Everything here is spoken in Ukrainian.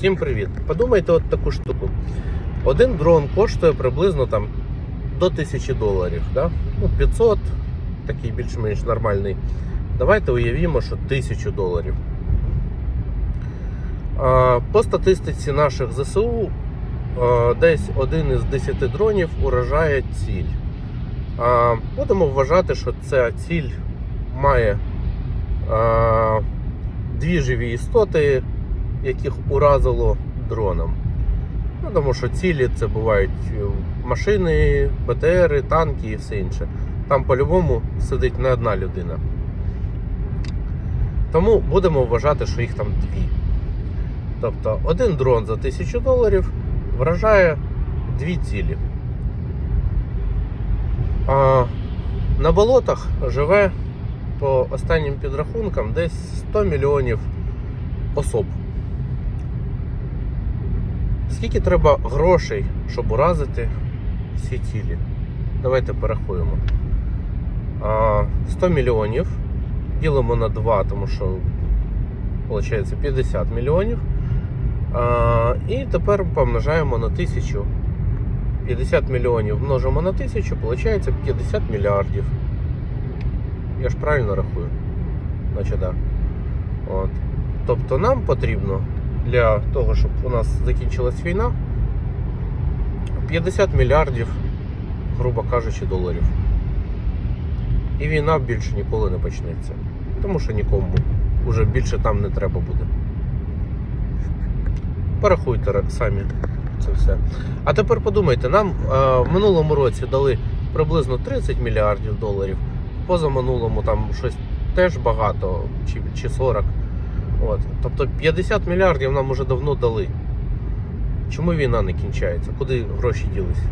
Всім привіт! Подумайте от таку штуку. Один дрон коштує приблизно там до 1000 доларів. Да? Ну, 500, такий більш-менш нормальний. Давайте уявімо, що 1000 доларів. По статистиці наших ЗСУ десь один із 10 дронів уражає ціль. Будемо вважати, що ця ціль має дві живі істоти, яких уразило дроном. Ну, тому що цілі це бувають е, машини, БТРи, танки і все інше. Там по-любому сидить не одна людина. Тому будемо вважати, що їх там дві. Тобто один дрон за 1000 доларів вражає дві цілі. А на болотах живе по останнім підрахункам десь 100 мільйонів особ. Скільки треба грошей, щоб уразити всі цілі? Давайте порахуємо. 100 мільйонів ділимо на 2, тому що виходить 50 мільйонів. І тепер помножаємо на 1000. 50 мільйонів множимо на 1000, виходить 50 мільярдів. Я ж правильно рахую? Значить, да. Тобто нам потрібно для того, щоб у нас закінчилась війна 50 мільярдів, грубо кажучи, доларів. І війна більше ніколи не почнеться. Тому що нікому вже більше там не треба буде. Порахуйте самі це все. А тепер подумайте, нам е, в минулому році дали приблизно 30 мільярдів доларів, позаминулому там щось теж багато, чи, чи 40. От. Тобто 50 мільярдів нам уже давно дали. Чому війна не кінчається? Куди гроші ділись?